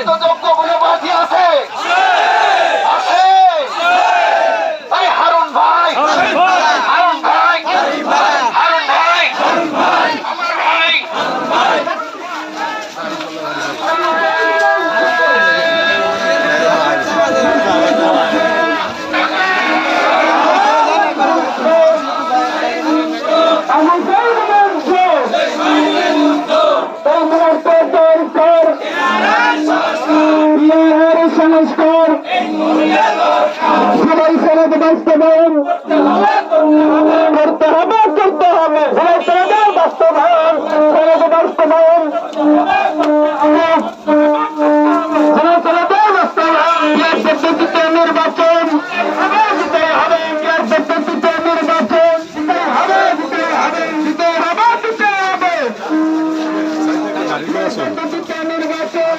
কত যোগ্য সংস্কার সবাই সনাত বাস্তবায়ন। করতে হবে করতে হবে। সবাই সনাতের বাস্তবায়ন সনাত বাস্তবায়ন। ইয়ে নির্বাচন। ইয়ে নির্বাচন।